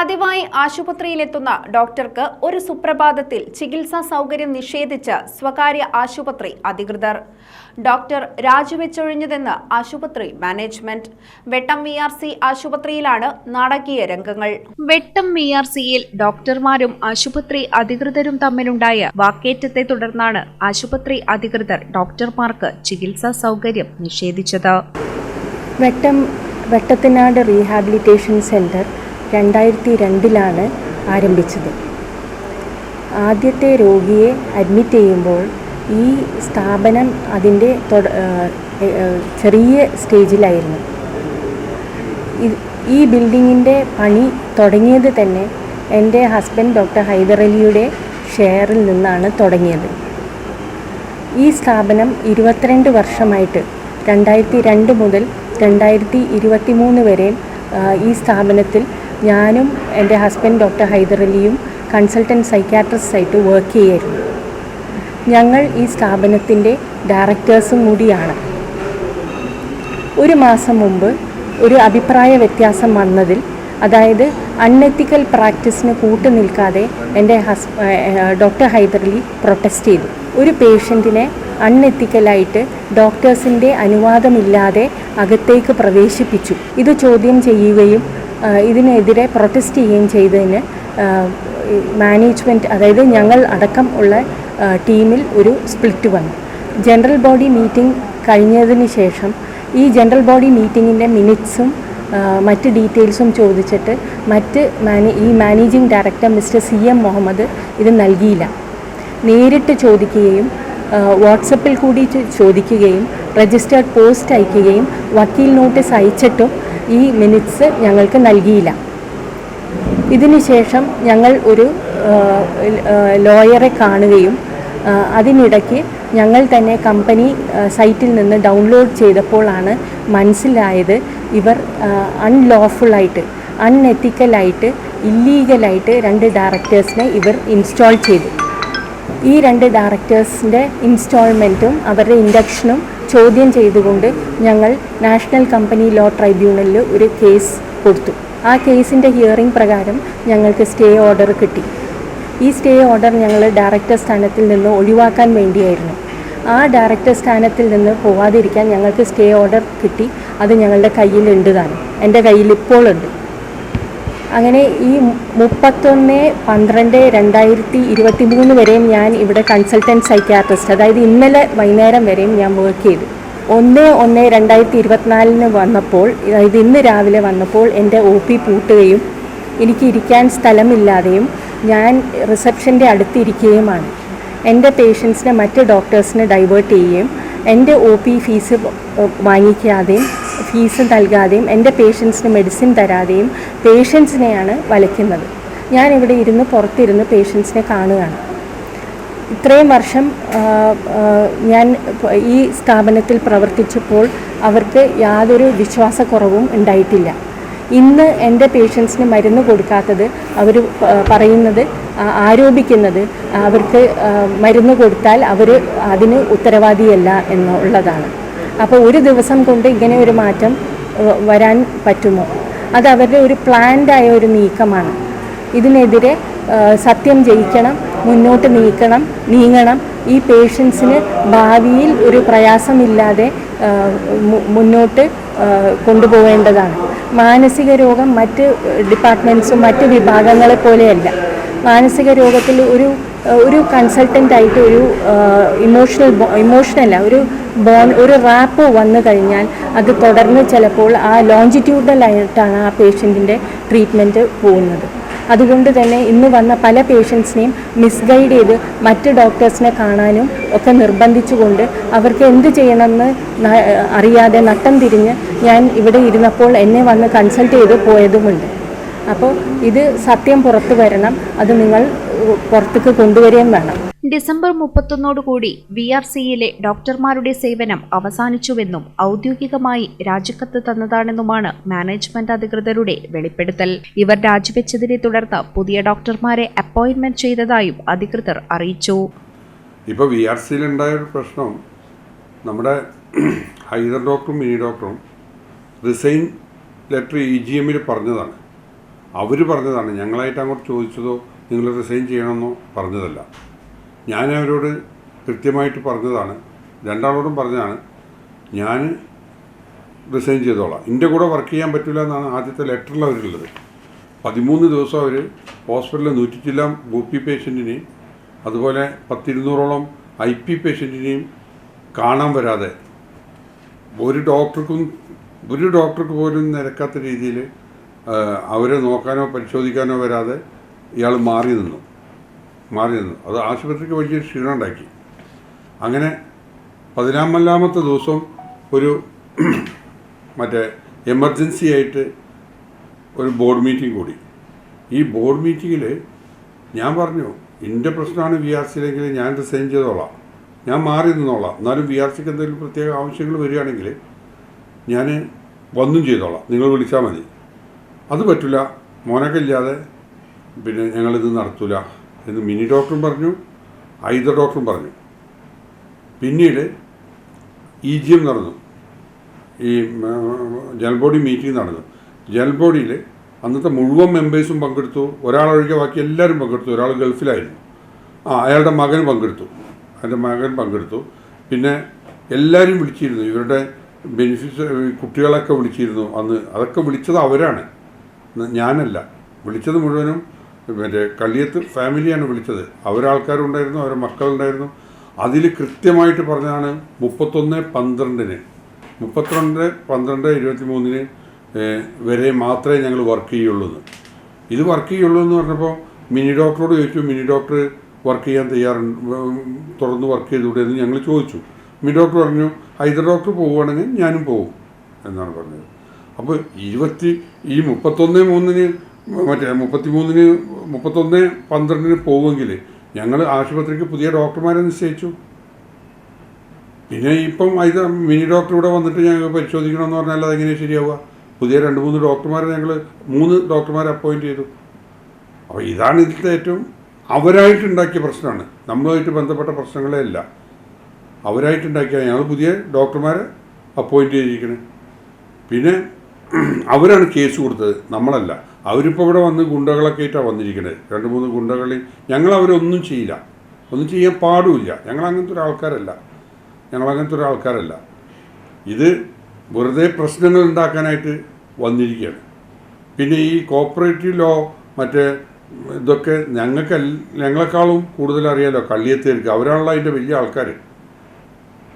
പതിവായി ആശുപത്രിയിലെത്തുന്ന ഡോക്ടർക്ക് ഒരു സുപ്രഭാതത്തിൽ ചികിത്സാ സൗകര്യം നിഷേധിച്ച സ്വകാര്യ ആശുപത്രി അധികൃതർ. ഡോക്ടർ രാജിവെച്ചൊഴിഞ്ഞതെന്ന് ആശുപത്രി management. Vettam V R C ആശുപത്രിയിലാണ് നാടകീയ രംഗങ്ങൾ. വെട്ടം വി ആർ സിയിൽ ഡോക്ടർമാരും ആശുപത്രി അധികൃതരും തമ്മിലുണ്ടായ വാക്കേറ്റത്തെ തുടർന്നാണ് ആശുപത്രി അധികൃതർ ഡോക്ടർമാർക്ക് ചികിത്സാ സൗകര്യം നിഷേധിച്ചത്. വെട്ടം വെട്ടത്തിനാട് റീഹാബിലിറ്റേഷൻ സെന്റർ രണ്ടായിരത്തി രണ്ടിലാണ് ആരംഭിച്ചത്. ആദ്യത്തെ രോഗിയെ അഡ്മിറ്റ് ചെയ്യുമ്പോൾ ഈ സ്ഥാപനം അതിന്റെ ചെറിയ സ്റ്റേജിലായിരുന്നു. ഈ ബിൽഡിങ്ങിന്റെ പണി തുടങ്ങിയത് തന്നെ എന്റെ ഹസ്ബൻഡ് ഡോക്ടർ ഹൈദറലിയുടെ ഷെയറിൽ നിന്നാണ് തുടങ്ങിയത്. ഈ സ്ഥാപനം ഇരുപത്തിരണ്ട് വർഷമായിട്ട് രണ്ടായിരത്തി രണ്ട് മുതൽ രണ്ടായിരത്തി ഇരുപത്തി മൂന്ന് വരെ ഈ സ്ഥാപനത്തിൽ ഞാനും എന്റെ ഹസ്ബൻഡ് ഡോക്ടർ ഹൈദറലിയും കൺസൾട്ടന്റ് സൈക്യാട്രിസ്റ്റായിട്ട് വർക്ക് ചെയ്യായിരുന്നു. ഞങ്ങൾ ഈ സ്ഥാപനത്തിന്റെ ഡയറക്ടേഴ്സും കൂടിയാണ്. ഒരു മാസം മുമ്പ് ഒരു അഭിപ്രായ വ്യത്യാസം വന്നതിൽ അതായത് അൺഎത്തിക്കൽ പ്രാക്ടീസിന് കൂട്ടു നിൽക്കാതെ എന്റെ ഹസ് ഡോക്ടർ ഹൈദർലി പ്രൊട്ടസ്റ്റ് ചെയ്തു. ഒരു പേഷ്യന്റിനെ അൺഎത്തിക്കലായിട്ട് ഡോക്ടേഴ്സിന്റെ അനുവാദമില്ലാതെ അകത്തേക്ക് പ്രവേശിപ്പിച്ചു. ഇത് ചോദ്യം ചെയ്യുകയും ഇതിനെതിരെ പ്രൊട്ടസ്റ്റ് ചെയ്യുകയും ചെയ്തതിന് മാനേജ്മെന്റ് അതായത് ഞങ്ങൾ അടക്കം ഉള്ള ടീമിൽ ഒരു സ്പ്ലിറ്റ് വന്നു. ജനറൽ ബോഡി മീറ്റിംഗ് കഴിഞ്ഞതിന് ശേഷം ഈ ജനറൽ ബോഡി മീറ്റിങ്ങിന്റെ മിനിറ്റ്സും മറ്റ് ഡീറ്റെയിൽസും ചോദിച്ചിട്ട് മറ്റ് മാനേ ഈ managing director mister C M Muhammad ഇത് നൽകിയില്ല. നേരിട്ട് ചോദിക്കുകയും വാട്സപ്പിൽ കൂടി ചോദിക്കുകയും രജിസ്റ്റേർഡ് പോസ്റ്റ് അയക്കുകയും വക്കീൽ നോട്ടീസ് അയച്ചിട്ടും ഈ മിനിറ്റ്സ് ഞങ്ങൾക്ക് നൽകിയില്ല. ഇതിനുശേഷം ഞങ്ങൾ ഒരു ലോയറെ കാണുകയും അതിനിടയ്ക്ക് ഞങ്ങൾ തന്നെ കമ്പനി സൈറ്റിൽ നിന്ന് ഡൗൺലോഡ് ചെയ്തപ്പോഴാണ് മനസ്സിലായത് ഇവർ അൺലോഫുള്ളായിട്ട് അൺഎത്തിക്കലായിട്ട് ഇല്ലീഗലായിട്ട് രണ്ട് ഡയറക്ടേഴ്സിനെ ഇവർ ഇൻസ്റ്റാൾ ചെയ്തു. ഈ രണ്ട് ഡയറക്ടേഴ്സിന്റെ ഇൻസ്റ്റാൾമെന്റും അവരുടെ ഇൻഡക്ഷനും ചോദ്യം ചെയ്തുകൊണ്ട് ഞങ്ങൾ നാഷണൽ കമ്പനി ലോ ട്രൈബ്യൂണലിൽ ഒരു കേസ് കൊടുത്തു. ആ കേസിന്റെ ഹിയറിംഗ് പ്രകാരം ഞങ്ങൾക്ക് സ്റ്റേ ഓർഡർ കിട്ടി. ഈ സ്റ്റേ ഓർഡർ ഞങ്ങൾ ഡയറക്ടർ സ്ഥാനത്തിൽ നിന്ന് ഒഴിവാക്കാൻ വേണ്ടിയായിരുന്നു. ആ ഡയറക്ടർ സ്ഥാനത്തിൽ നിന്ന് പോവാതിരിക്കാൻ ഞങ്ങൾക്ക് സ്റ്റേ ഓർഡർ കിട്ടി. അത് ഞങ്ങളുടെ കയ്യിലുണ്ട് താനും. എന്റെ കയ്യിൽ ഇപ്പോൾ ഉണ്ട് അങ്ങനെ ഈ മുപ്പത്തൊന്ന് പന്ത്രണ്ട് രണ്ടായിരത്തി ഇരുപത്തി മൂന്ന് വരെയും ഞാൻ ഇവിടെ കൺസൾട്ടന്റ് സൈക്യാട്രിസ്റ്റ് അതായത് ഇന്നലെ വൈകുന്നേരം വരെയും ഞാൻ വർക്ക് ചെയ്തു. ഒന്ന് ഒന്ന് രണ്ടായിരത്തി ഇരുപത്തിനാലിന് വന്നപ്പോൾ അതായത് ഇന്ന് രാവിലെ വന്നപ്പോൾ എന്റെ ഒ പി പൂട്ടുകയും എനിക്ക് ഇരിക്കാൻ സ്ഥലമില്ലാതെയും ഞാൻ റിസപ്ഷന്റെ അടുത്തിരിക്കുകയുമാണ്. എന്റെ പേഷ്യൻസിനെ മറ്റ് ഡോക്ടേഴ്സിനെ ഡൈവേർട്ട് ചെയ്യുകയും എന്റെ ഒ പി ഫീസ് വാങ്ങിക്കാതെയും ഫീസ് നൽകാതെയും എന്റെ പേഷ്യൻസിന് മെഡിസിൻ തരാതെയും പേഷ്യൻസിനെയാണ് വലയ്ക്കുന്നത്. ഇവിടെ ഇരുന്ന് പുറത്തിരുന്ന് പേഷ്യൻസിനെ കാണുകയാണ്. ഇത്രയും വർഷം ഞാൻ ഈ സ്ഥാപനത്തിൽ പ്രവർത്തിച്ചപ്പോൾ അവർക്ക് യാതൊരു വിശ്വാസക്കുറവും ഉണ്ടായിട്ടില്ല. ഇന്ന് എന്റെ പേഷ്യൻസിന് മരുന്ന് കൊടുക്കാത്തത് അവർ പറയുന്നത് ആരോപിക്കുന്നത് അവർക്ക് മരുന്ന് കൊടുത്താൽ അവർ അതിന് ഉത്തരവാദിയല്ല എന്നുള്ളതാണ്. അപ്പോൾ ഒരു ദിവസം കൊണ്ട് ഇങ്ങനെ ഒരു മാറ്റം വരാൻ പറ്റുമോ? അത് അവരുടെ ഒരു പ്ലാൻഡായ ഒരു നീക്കമാണ്. ഇതിനെതിരെ സത്യം ജയിക്കണം മുന്നോട്ട് നീക്കണം നീങ്ങണം. ഈ പേഷ്യൻസിന് ഭാവിയിൽ ഒരു പ്രയാസമില്ലാതെ മുന്നോട്ട് കൊണ്ടുപോകേണ്ടതാണ്. മാനസിക രോഗം മറ്റ് ഡിപ്പാർട്ട്മെന്റ്സും മറ്റ് വിഭാഗങ്ങളെ പോലെയല്ല. മാനസിക രോഗത്തിൽ ഒരു ഒരു കൺസൾട്ടന്റ് ആയിട്ട് ഒരു ഇമോഷണൽ ഇമോഷണല്ല ഒരു ബോൺ ഒരു റാപ്പ് വന്നു കഴിഞ്ഞാൽ അത് തുടർന്ന് ചിലപ്പോൾ ആ ലോഞ്ചിറ്റ്യൂഡലായിട്ടാണ് ആ പേഷ്യന്റിന്റെ ട്രീറ്റ്മെന്റ് പോകുന്നത്. അതുകൊണ്ട് തന്നെ ഇന്ന് വന്ന പല പേഷ്യൻസിനെയും മിസ്ഗൈഡ് ചെയ്ത് മറ്റ് ഡോക്ടേഴ്സിനെ കാണാനും ഒക്കെ നിർബന്ധിച്ചുകൊണ്ട് അവർക്ക് എന്ത് ചെയ്യണമെന്ന് അറിയാതെ നട്ടം തിരിഞ്ഞ് ഞാൻ ഇവിടെ ഇരുന്നപ്പോൾ എന്നെ വന്ന് കൺസൾട്ട് ചെയ്ത് പോയതുമുണ്ട്. അപ്പോൾ ഇത് സത്യം പുറത്തു വരണം. അത് നിങ്ങൾ പുറത്തേക്ക് കൊണ്ടുവരികയും വേണം. ഡിസംബർ മുപ്പത്തൊന്നോടുകൂടി വി ആർ സിയിലെ ഡോക്ടർമാരുടെ സേവനം അവസാനിച്ചുവെന്നും ഔദ്യോഗികമായി രാജിക്കത്ത് തന്നതാണെന്നുമാണ് മാനേജ്മെന്റ് അധികൃതരുടെ വെളിപ്പെടുത്തൽ. ഇവർ രാജിവെച്ചതിനെ തുടർന്ന് പുതിയ ഡോക്ടർമാരെ അപ്പോയിന്റ്മെന്റ് ചെയ്തതായും അധികൃതർ അറിയിച്ചു. ഇപ്പോൾ വി ആർ സിയിലുണ്ടായ ഒരു പ്രശ്നം. നമ്മുടെ ഹൈദർ ഡോക്ടറും മിനി ഡോക്ടറും റിസൈൻ ലെറ്റർ ഇ ജി എമ്മിൽ പറഞ്ഞതാണ്. അവർ പറഞ്ഞതാണ്. ഞങ്ങളായിട്ട് അങ്ങോട്ട് ചോദിച്ചതോ നിങ്ങൾ റിസൈൻ ചെയ്യണമെന്നോ പറഞ്ഞതല്ല. ഞാൻ അവരോട് കൃത്യമായിട്ട് പറഞ്ഞതാണ്. രണ്ടാളോടും പറഞ്ഞതാണ് ഞാൻ റിസൈൻ ചെയ്തോളാം. എന്റെ കൂടെ വർക്ക് ചെയ്യാൻ പറ്റില്ല എന്നാണ് ആദ്യത്തെ ലെറ്ററിൽ അവരുള്ളത് പതിമൂന്ന് ദിവസം അവർ ഹോസ്പിറ്റലിൽ നൂറ്റി ചില്ലാം ഒ പി പേഷ്യന്റിനെയും അതുപോലെ പത്തിരുന്നൂറോളം ഐ പി പേഷ്യന്റിനെയും കാണാൻ വരാതെ ഒരു ഡോക്ടർക്കും ഒരു ഡോക്ടർക്ക് പോലും നിരക്കാത്ത രീതിയിൽ അവരെ നോക്കാനോ പരിശോധിക്കാനോ വരാതെ ഇയാൾ മാറി നിന്നു. മാറി നിന്നു. അത് ആശുപത്രിക്ക് വലിയ ക്ഷീണം ഉണ്ടാക്കി അങ്ങനെ പതിനാമല്ലാമത്തെ ദിവസം ഒരു മറ്റേ എമർജൻസി ആയിട്ട് ഒരു ബോർഡ് മീറ്റിംഗ് കൂടി. ഈ ബോർഡ് മീറ്റിങ്ങിൽ ഞാൻ പറഞ്ഞു എന്റെ പ്രശ്നമാണ് വി ആർ സിയിലെങ്കിൽ ഞാൻ റിസൈൻ ചെയ്തോളാം. ഞാൻ മാറി നിന്നോളാം. എന്നാലും വി ആർ സിക്ക് എന്തെങ്കിലും പ്രത്യേക ആവശ്യങ്ങൾ വരികയാണെങ്കിൽ ഞാൻ വന്നും ചെയ്തോളാം. നിങ്ങൾ വിളിച്ചാൽ മതി. അത് പറ്റില്ല മോനൊക്കെ ഇല്ലാതെ പിന്നെ ഞങ്ങളിത് നടത്തൂല എന്ന് മിനി ഡോക്ടറും പറഞ്ഞു ഐദർ ഡോക്ടറും പറഞ്ഞു. പിന്നീട് ഇ ജി എം നടന്നു. ഈ ജനറൽ ബോഡി മീറ്റിംഗ് നടന്നു. ജനറൽ ബോഡിയിൽ അന്നത്തെ മുഴുവൻ മെമ്പേഴ്സും പങ്കെടുത്തു. ഒരാളൊഴികെ ബാക്കി എല്ലാവരും പങ്കെടുത്തു. ഒരാൾ ഗൾഫിലായിരുന്നു. ആ അയാളുടെ മകൻ പങ്കെടുത്തു. എന്റെ മകൻ പങ്കെടുത്തു. പിന്നെ എല്ലാവരും വിളിച്ചിരുന്നു. ഇവരുടെ ബെനിഫിറ്റ് കുട്ടികളൊക്കെ വിളിച്ചിരുന്നു അന്ന്. അതൊക്കെ വിളിച്ചത് അവരാണ്. ഞാനല്ല. വിളിച്ചത് മുഴുവനും മറ്റേ കള്ളിയത്ത് ഫാമിലിയാണ് വിളിച്ചത്. അവരാൾക്കാരുണ്ടായിരുന്നു അവരുടെ മക്കളുണ്ടായിരുന്നു. അതിൽ കൃത്യമായിട്ട് പറഞ്ഞതാണ് മുപ്പത്തൊന്ന് പന്ത്രണ്ടിന്. മുപ്പത്തിരണ്ട് പന്ത്രണ്ട് ഇരുപത്തി മൂന്നിന് വരെ മാത്രമേ ഞങ്ങൾ വർക്ക് ചെയ്യുള്ളൂ എന്ന് ഇത് വർക്ക് ചെയ്യുള്ളൂ എന്ന് പറഞ്ഞപ്പോൾ മിനി ഡോക്ടറോട് ചോദിച്ചു മിനി ഡോക്ടർ വർക്ക് ചെയ്യാൻ തയ്യാറുണ്ട് തുറന്ന് വർക്ക് ചെയ്തുകൂടെ എന്ന് ഞങ്ങൾ ചോദിച്ചു. മിനി ഡോക്ടർ പറഞ്ഞു ഹൈദർ ഡോക്ടർ പോവുകയാണെങ്കിൽ ഞാനും പോവും എന്നാണ് പറഞ്ഞത്. അപ്പോൾ ഇരുപത്തി ഈ മുപ്പത്തൊന്ന് മൂന്നിന് മറ്റേ മുപ്പത്തി മൂന്നിന് മുപ്പത്തൊന്ന് പന്ത്രണ്ടിന് പോവുമെങ്കിൽ ഞങ്ങൾ ആശുപത്രിക്ക് പുതിയ ഡോക്ടർമാരെ നിശ്ചയിച്ചു. പിന്നെ ഇപ്പം ഇത് മിനി ഡോക്ടർ ഇവിടെ വന്നിട്ട് ഞങ്ങൾ പരിശോധിക്കണമെന്ന് പറഞ്ഞാൽ അതെങ്ങനെ ശരിയാവുക? പുതിയ രണ്ട് മൂന്ന് ഡോക്ടർമാരെ ഞങ്ങൾ മൂന്ന് ഡോക്ടർമാരെ അപ്പോയിന്റ് ചെയ്തു. അപ്പോൾ ഇതാണ് ഇതിലത്തെ ഏറ്റവും അവരായിട്ടുണ്ടാക്കിയ പ്രശ്നമാണ്. നമ്മളുമായിട്ട് ബന്ധപ്പെട്ട പ്രശ്നങ്ങളേ അല്ല. അവരായിട്ടുണ്ടാക്കിയ ഞങ്ങൾ പുതിയ ഡോക്ടർമാരെ അപ്പോയിന്റ് ചെയ്തിരിക്കുന്നത് പിന്നെ അവരാണ് കേസ് കൊടുത്തത്. നമ്മളല്ല. അവരിപ്പോൾ ഇവിടെ വന്ന് ഗുണ്ടകളൊക്കെ ആയിട്ടാണ് വന്നിരിക്കുന്നത് രണ്ട് മൂന്ന് ഗുണ്ടകളി. ഞങ്ങൾ അവരൊന്നും ചെയ്യില്ല. ഒന്നും ചെയ്യാൻ പാടുമില്ല. ഞങ്ങൾ അങ്ങനത്തെ ഒരു ആൾക്കാരല്ല. ഞങ്ങൾ അങ്ങനത്തെ ഒരു ആൾക്കാരല്ല. ഇത് വെറുതെ പ്രശ്നങ്ങൾ ഉണ്ടാക്കാനായിട്ട് വന്നിരിക്കുകയാണ്. പിന്നെ ഈ കോപ്പറേറ്റീവ് ലോ മറ്റേ ഇതൊക്കെ ഞങ്ങൾക്ക് ഞങ്ങളെക്കാളും കൂടുതൽ അറിയാലോ കള്ളിയത്തേർക്ക്. അവരാണല്ലോ അതിന്റെ വലിയ ആൾക്കാർ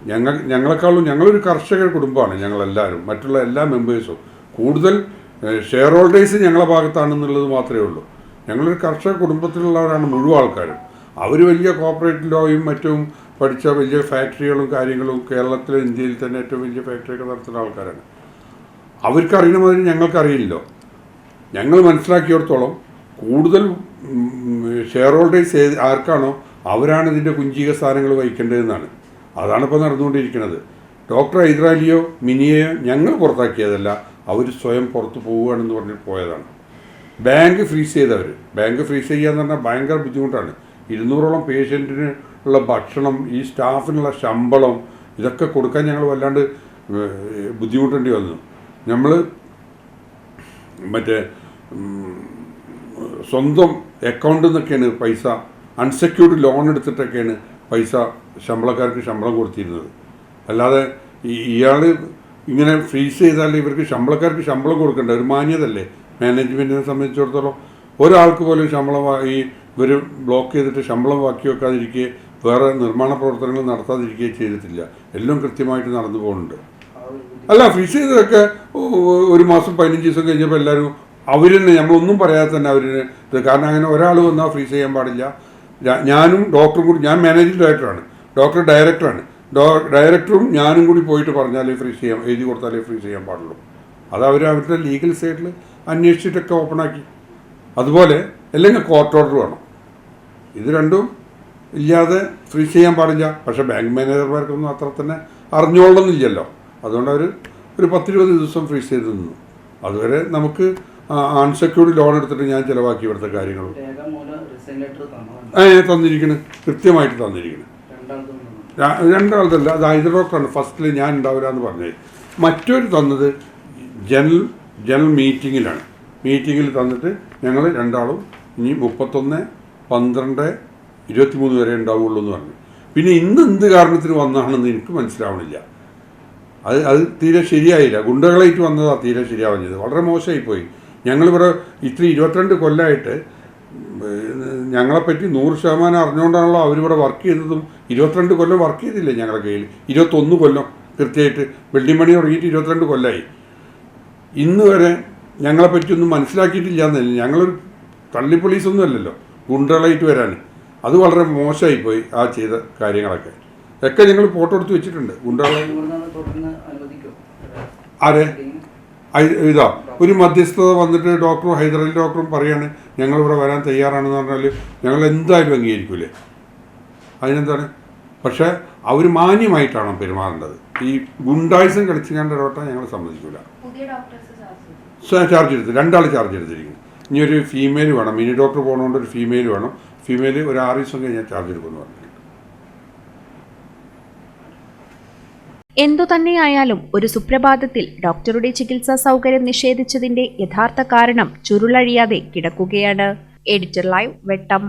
ഞങ്ങൾ ഞങ്ങളെക്കാളും ഞങ്ങളൊരു കർഷക കുടുംബമാണ് ഞങ്ങളെല്ലാവരും. മറ്റുള്ള എല്ലാ മെമ്പേഴ്സും കൂടുതൽ ഷെയർ ഹോൾഡേഴ്സ് ഞങ്ങളെ ഭാഗത്താണെന്നുള്ളത് മാത്രമേ ഉള്ളൂ. ഞങ്ങളൊരു കർഷക കുടുംബത്തിലുള്ളവരാണ് മുഴുവൻ ആൾക്കാരും. അവർ വലിയ കോപ്പറേറ്റ് ലോയും മറ്റും പഠിച്ച വലിയ ഫാക്ടറികളും കാര്യങ്ങളും കേരളത്തിലെ ഇന്ത്യയിൽ തന്നെ ഏറ്റവും വലിയ ഫാക്ടറിയൊക്കെ നടത്തുന്ന ആൾക്കാരാണ്. അവർക്ക് അറിയണ മാതിരി ഞങ്ങൾക്കറിയില്ലല്ലോ ഞങ്ങൾ മനസ്സിലാക്കിയിടത്തോളം കൂടുതൽ ഷെയർ ഹോൾഡേഴ്സ് ഏത് ആർക്കാണോ അവരാണ് ഇതിന്റെ കുഞ്ചിക സ്ഥാനങ്ങൾ വഹിക്കേണ്ടതെന്നാണ്. അതാണ് ഇപ്പോൾ നടന്നുകൊണ്ടിരിക്കുന്നത്. ഡോക്ടർ ഹൈദരാലിയോ മിനിയെയോ ഞങ്ങൾ പുറത്താക്കിയതല്ല. അവർ സ്വയം പുറത്ത് പോവുകയാണെന്ന് പറഞ്ഞിട്ട് പോയതാണ്. ബാങ്ക് ഫ്രീസ് ചെയ്തവർ ബാങ്ക് ഫ്രീസ് ചെയ്യാന്ന് പറഞ്ഞാൽ ഭയങ്കര ബുദ്ധിമുട്ടാണ്. ഇരുന്നൂറോളം പേഷ്യന്റിന് ഉള്ള ഭക്ഷണം ഈ സ്റ്റാഫിനുള്ള ശമ്പളം ഇതൊക്കെ കൊടുക്കാൻ ഞങ്ങൾ വല്ലാണ്ട് ബുദ്ധിമുട്ടേണ്ടി വന്നു. നമ്മൾ മറ്റേ സ്വന്തം അക്കൗണ്ടിൽ നിന്നൊക്കെയാണ് പൈസ അൺസെക്യൂർഡ് ലോൺ എടുത്തിട്ടൊക്കെയാണ് പൈസ ശമ്പളക്കാർക്ക് ശമ്പളം കൊടുത്തിരുന്നത്. അല്ലാതെ ഇയാൾ ഇങ്ങനെ ഫ്രീസ് ചെയ്താൽ ഇവർക്ക് ശമ്പളക്കാർക്ക് ശമ്പളം കൊടുക്കണ്ട? ഒരു മാന്യതല്ലേ? മാനേജ്മെന്റിനെ സംബന്ധിച്ചിടത്തോളം ഒരാൾക്ക് പോലും ശമ്പളം ഈ ഇവർ ബ്ലോക്ക് ചെയ്തിട്ട് ശമ്പളം ബാക്കി വെക്കാതിരിക്കുകയും വേറെ നിർമ്മാണ പ്രവർത്തനങ്ങൾ നടത്താതിരിക്കുകയും ചെയ്തിട്ടില്ല. എല്ലാം കൃത്യമായിട്ട് നടന്നു പോകുന്നുണ്ട്. അല്ല ഫ്രീസ് ചെയ്തതൊക്കെ ഒരു മാസം പതിനഞ്ച് ദിവസം കഴിഞ്ഞപ്പോൾ എല്ലാവരും അവർ തന്നെ നമ്മളൊന്നും പറയാതെ തന്നെ അവർ കാരണം അങ്ങനെ ഒരാൾ വന്നാൽ ഫ്രീസ് ചെയ്യാൻ പാടില്ല. ഞാനും ഡോക്ടറും കൂടി ഞാൻ മാനേജിംഗ് ഡയറക്ടറാണ് ഡോക്ടർ ഡയറക്ടറാണ് ഡയറക്ടറും ഞാനും കൂടി പോയിട്ട് പറഞ്ഞാലേ ഫ്രീസ് ചെയ്യാം എഴുതി കൊടുത്താലേ ഫ്രീസ് ചെയ്യാൻ പാടുള്ളൂ. അത് അവർ അവരുടെ ലീഗൽ സൈഡിൽ അന്വേഷിച്ചിട്ടൊക്കെ ഓപ്പണാക്കി അതുപോലെ അല്ലെങ്കിൽ കോർട്ട് ഓർഡർ വേണം. ഇത് രണ്ടും ഇല്ലാതെ ഫ്രീസ് ചെയ്യാൻ പാടില്ല. പക്ഷേ ബാങ്ക് മാനേജർമാർക്കൊന്നും അത്ര തന്നെ അറിഞ്ഞോളണമെന്നില്ലല്ലോ. അതുകൊണ്ട് അവർ ഒരു പത്തിരുപത് ദിവസം ഫ്രീസ് ചെയ്ത് നിന്നു. അതുവരെ നമുക്ക് അൺസെക്യൂർഡ് ലോൺ എടുത്തിട്ട് ഞാൻ ചിലവാക്കി ഇവിടുത്തെ കാര്യങ്ങൾ ഏ തന്നിരിക്കണ്. കൃത്യമായിട്ട് തന്നിരിക്കണ്. രണ്ടാളതല്ല അത് ഹൈദർ ഡോക്ടറാണ് ഫസ്റ്റിൽ ഞാൻ ഉണ്ടാവില്ല എന്ന് പറഞ്ഞത് മറ്റൊരു തന്നത് ജനറൽ ജനറൽ മീറ്റിങ്ങിലാണ്. മീറ്റിങ്ങിൽ തന്നിട്ട് ഞങ്ങൾ രണ്ടാളും ഇനി മുപ്പത്തൊന്ന് പന്ത്രണ്ട് ഇരുപത്തിമൂന്ന് വരെ ഉണ്ടാവുള്ളൂ എന്ന് പറഞ്ഞു. പിന്നെ ഇന്ന് എന്ത് കാരണത്തിന് വന്നാണെന്ന് എനിക്ക് മനസ്സിലാവണില്ല. അത് അത് തീരെ ശരിയായില്ല. ഗുണ്ടകളായിട്ട് വന്നതാണ് തീരെ ശരിയാവുന്നത് വളരെ മോശമായിപ്പോയി. ഞങ്ങളിവിടെ ഇത്ര ഇരുപത്തിരണ്ട് കൊല്ലമായിട്ട് ഞങ്ങളെപ്പറ്റി നൂറ് ശതമാനം അറിഞ്ഞുകൊണ്ടാണല്ലോ അവരിവിടെ വർക്ക് ചെയ്തതും ഇരുപത്തിരണ്ട് കൊല്ലം വർക്ക് ചെയ്തില്ലേ ഞങ്ങളുടെ കയ്യിൽ? ഇരുപത്തൊന്ന് കൊല്ലം. കൃത്യമായിട്ട് വെൽഡിംഗ് പണി തുടങ്ങിയിട്ട് ഇരുപത്തിരണ്ട് കൊല്ലമായി ഇന്ന് വരെ ഞങ്ങളെപ്പറ്റി ഒന്നും മനസ്സിലാക്കിയിട്ടില്ല എന്നല്ല. ഞങ്ങളൊരു തള്ളി പോലീസൊന്നും അല്ലല്ലോ. ഗുണ്ടകളായിട്ട് വരാൻ അത് വളരെ മോശമായിപ്പോയി ആ ചെയ്ത കാര്യങ്ങളൊക്കെ. ഒക്കെ ഞങ്ങൾ ഫോട്ടോ എടുത്ത് വെച്ചിട്ടുണ്ട്. ഗുണ്ടകളെ ആരെ? ഇതാ ഒരു മധ്യസ്ഥത വന്നിട്ട് ഡോക്ടറും ഹൈദരലി ഡോക്ടറും പറയാണ് ഞങ്ങൾ ഇവിടെ വരാൻ തയ്യാറാണെന്ന് പറഞ്ഞാൽ ഞങ്ങൾ എന്തായാലും അംഗീകരിക്കൂലേ? അതിനെന്താണ്? പക്ഷേ അവർ മാന്യമായിട്ടാണ് പെരുമാറേണ്ടത്. ഈ ഗുണ്ടായുസം കളിച്ചുകൊണ്ട് ഇടപെട്ടാൽ ഞങ്ങൾ സമ്മതിക്കൂല. ചാർജ് എടുത്ത് രണ്ടാൾ ചാർജ് എടുത്തിരിക്കുന്നു. ഇനി ഒരു ഫീമെയിൽ വേണം. മിനി ഡോക്ടർ പോകണോണ്ട് ഒരു ഫീമെയിൽ വേണം. ഫീമെയിൽ ഒരു ആറ് ദിവസം കഴിഞ്ഞാൽ ചാർജ് എടുക്കുമെന്ന് പറഞ്ഞു. എന്തു തന്നെയായാലും ഒരു സുപ്രഭാതത്തിൽ ഡോക്ടറുടെ ചികിത്സാ സൗകര്യം നിഷേധിച്ചതിന്റെ യഥാർത്ഥ കാരണം ചുരുളഴിയാതെ കിടക്കുകയാണ്. Editor live Vettam.